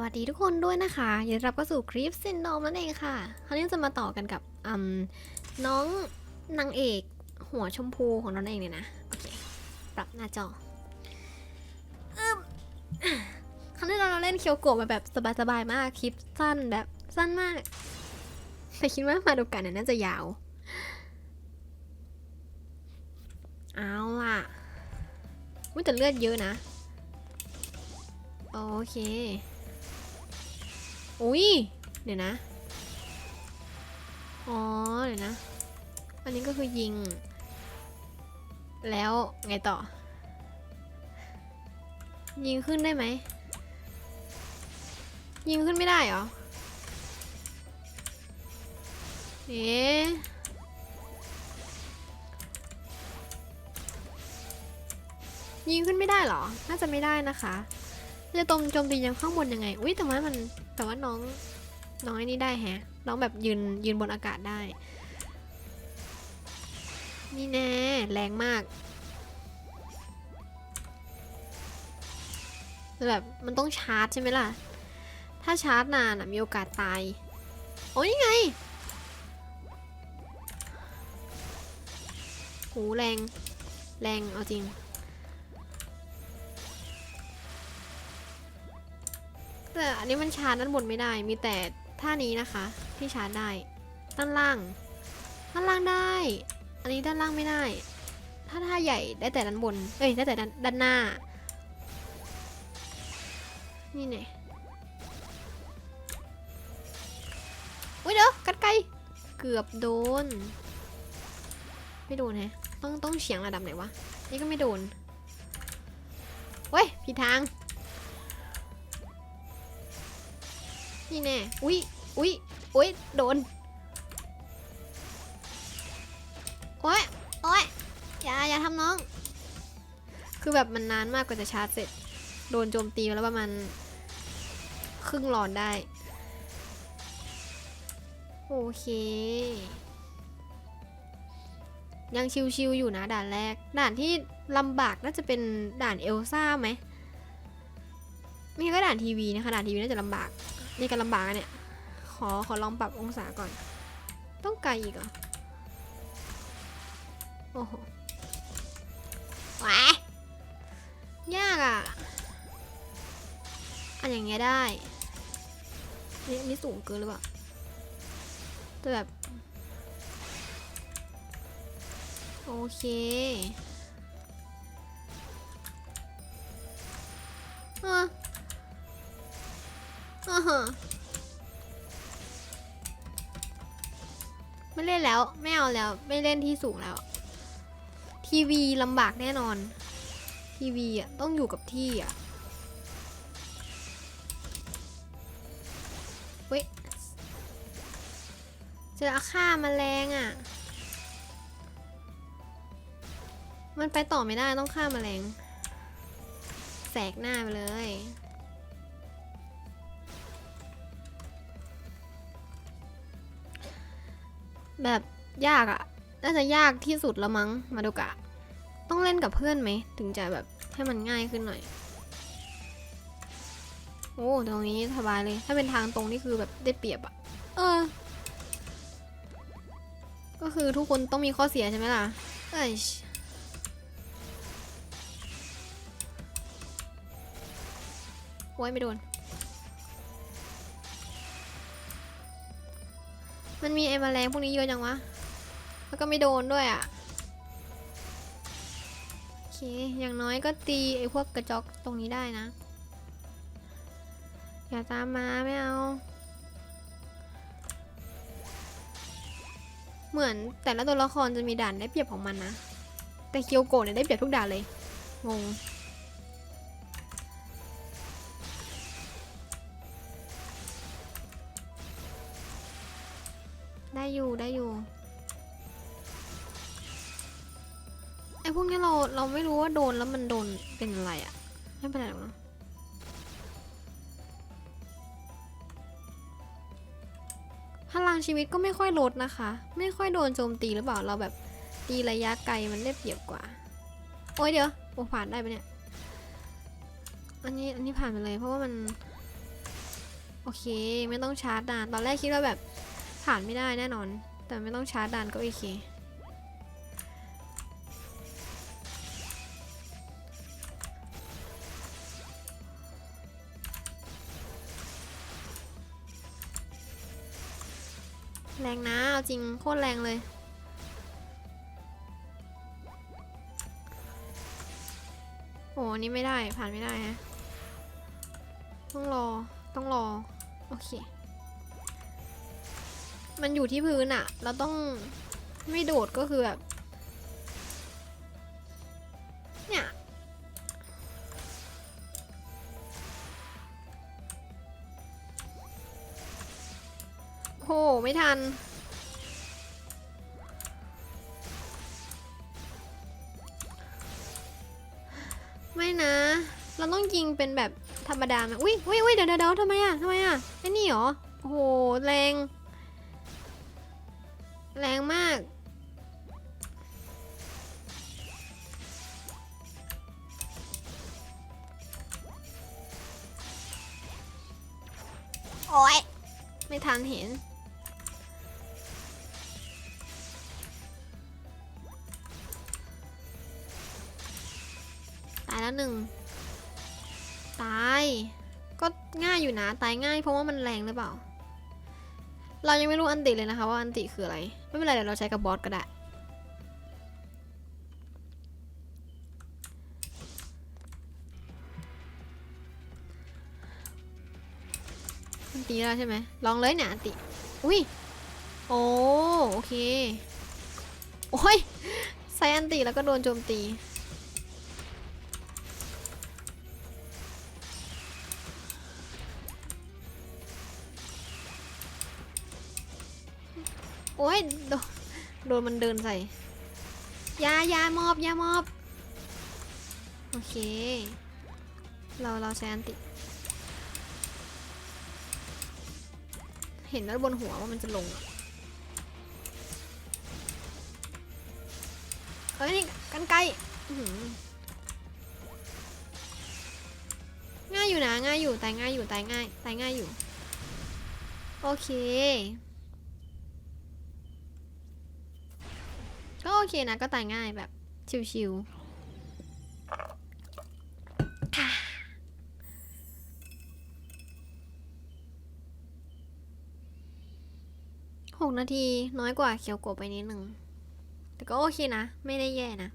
วัสดีทุกคนด้วยนะคะยินดีรับเข้าสู่คลิปซินโดมนั่นเองค่ะ คราวนี้จะมาต่อกันกับน้องนางเอกหัวชมพูของเราเองเนี่ยนะ โอเค ปรับหน้าจอครั้งที่เราเล่นเคียวโกะมาแบบสบายๆมาก คลิปสั้นแบบสั้นมาก แต่คิดว่ามาดูกันเนี่ยน่าจะยาว เอาล่ะไม่แต่เลือดเยอะนะ โอเค อุ้ย เดี๋ยวนะ อ๋อ เดี๋ยวนะ อันนี้ก็คือยิง แล้วไงต่อ ยิงขึ้นได้ไหม ยิงขึ้นไม่ได้เหรอ เอ๊ะยิงขึ้นไม่ได้เหรอ น่าจะไม่ได้นะคะ จะตรงโจมตียังข้างบนยังไง อุ้ยแต่ว่ามัน แต่ว่าน้องน้องไอ้นี่ได้แฮะ น้องแบบยืนยืนบนอากาศได้ นี่แน่แรงมากแบบมันต้องชาร์จใช่ไหมล่ะ ถ้าชาร์จนานอะมีโอกาสตาย โอ้ยนี่ไงโหแรง แรงเอาจริง แต่อันนี้มันชาร์จด้านบนไม่ได้ มีแต่ท่านี้นะคะ ที่ชาร์จได้ ด้านล่าง ด้านล่างได้ อันนี้ด้านล่างไม่ได้ ถ้าท่าใหญ่ได้แต่ด้านบน เอ้ยได้แต่ด้านด้านหน้า นี่เนี่ยอุ้ยเดี๋ยวกัดไกลเกือบโดน ไม่โดนแฮะ ต้องต้องเฉียงระดับไหนวะ นี่ก็ไม่โดนเว้ยผิดทาง นี่แน่ อุ๊ย อุ๊ย อุ๊ย โดน โอ๊ย โอ๊ย อย่า อย่าทำน้อง คือแบบมันนานมากกว่าจะชาร์จเสร็จ โดนโจมตีมาแล้วประมาณ ครึ่งหลอดได้ โอเค ยังชิวๆอยู่นะด่านแรก ด่านที่ลำบากน่าจะเป็นด่านเอลซ่าไหมไม่งั้นก็ด่านทีวีนะคะด่านทีวีน่าจะลำบาก นี่ก็ลำบากอะเนี่ย ขอขอลองปรับองศาก่อน ต้องไกลอีกเหรอ โอ้โหว้ายยากอะ อันอย่างเงี้ยได้ นี่อันนี้สูงเกินหรือเปล่าแต่แบบ โอเคอะอ่าฮะ ไม่เล่นแล้ว ไม่เอาแล้ว ไม่เล่นที่สูงแล้ว ทีวีลำบากแน่นอน ทีวีอะ ต้องอยู่กับที่อะเว้ยเจออาค่ามาแรงอะ มันไปต่อไม่ได้ต้องฆ่าแมลง แสกหน้าไปเลย แบบยากอะน่าจะยากที่สุดแล้วมั้งมาดูกะ ต้องเล่นกับเพื่อนไหม ถึงจะแบบให้มันง่ายขึ้นหน่อย โอ้ตรงนี้สบายเลย ถ้าเป็นทางตรงนี่คือแบบได้เปรียบอะเออ ก็คือทุกคนต้องมีข้อเสียใช่ไหมล่ะ เอ้ยโอ้ยไม่โดน มันมีไอ้แมลงพวกนี้เยอะจังวะ แล้วก็ไม่โดนด้วยอะ่ะ โอเค อย่างน้อยก็ตีไอ้พวกกระจอกตรงนี้ได้นะ อย่าตามมาไม่เอา เหมือนแต่ละตัวละครจะมีด่านได้เปรียบของมันนะ แต่เคียวโกะเนี่ยได้เปรียบทุกด่านเลย งง ได้อยู่ได้อยู่ไอ้พวกนี้เราเราไม่รู้ว่าโดนแล้วมันโดนเป็นอะไรอะ่ะไม่เป็นไรหรอกนะพลังชีวิตก็ไม่ค่อยลดนะคะ ไม่ค่อยโดนโจมตีหรือเปล่าเราแบบตีระยะไกลมันได้เปรียบกว่า โอ้ยเดี๋ยวโอ้ผ่านได้ปะเนี่ย อันนี้อันนี้ผ่านไปเลยเพราะว่ามัน โอเคไม่ต้องชาร์จด่านตอนแรกคิดว่าแบบ ผ่านไม่ได้แน่นอน แต่ไม่ต้องชาร์จด่านก็โอเคแรงนะเอาจริงโคตรแรงเลย โอ้นนี้ไม่ได้ผ่านไม่ได้ฮะ ต้องรอ ต้องรอ โอเค มันอยู่ที่พื้นอะเราต้องไม่โดดก็คือแบบ เนี่ย โห ไม่ทัน ไม่นะ เราต้องยิงเป็นแบบธรรมดาไหมอุ้ยอุ้ยอุ้ยเดี๋ยวเดี๋ยวทำไมอะทำไมอะไอ้นี่เหรอ โอ้โห แรง แรงมาก โอ้ยไม่ทันเห็น ตายแล้วหนึ่ง ตาย ก็ง่ายอยู่นะ ตายง่ายเพราะว่ามันแรงหรือเปล่า เรายังไม่รู้อันติเลยนะคะว่าอันติคืออะไร ไม่เป็นไรเดี๋ยวเราใช้กับบอสก็ได้ อันติแล้วใช่ไหมลองเลยเนี่ยอันติ อุ้ย โอ้โอเค โอ้ย ใส่อันติแล้วก็โดนโจมตี โอ้ยโดนโดนมันเดินใส่ยายามอบยามอบ โอเค เราเราใช้อันติ เห็นแล้วบนหัวว่ามันจะลงเฮ้ยนี่กันไกลง่ายอยู่นะง่ายอยู่ตายง่ายอยู่ตายง่ายตายง่ายอยู่ โอเค ก็โอเคนะ ก็ตายง่ายแบบ ชิวๆหกนาทีน้อยกว่าเขียวโกะไปนิดหนึ่ง แต่ก็โอเคนะ ไม่ได้แย่นะ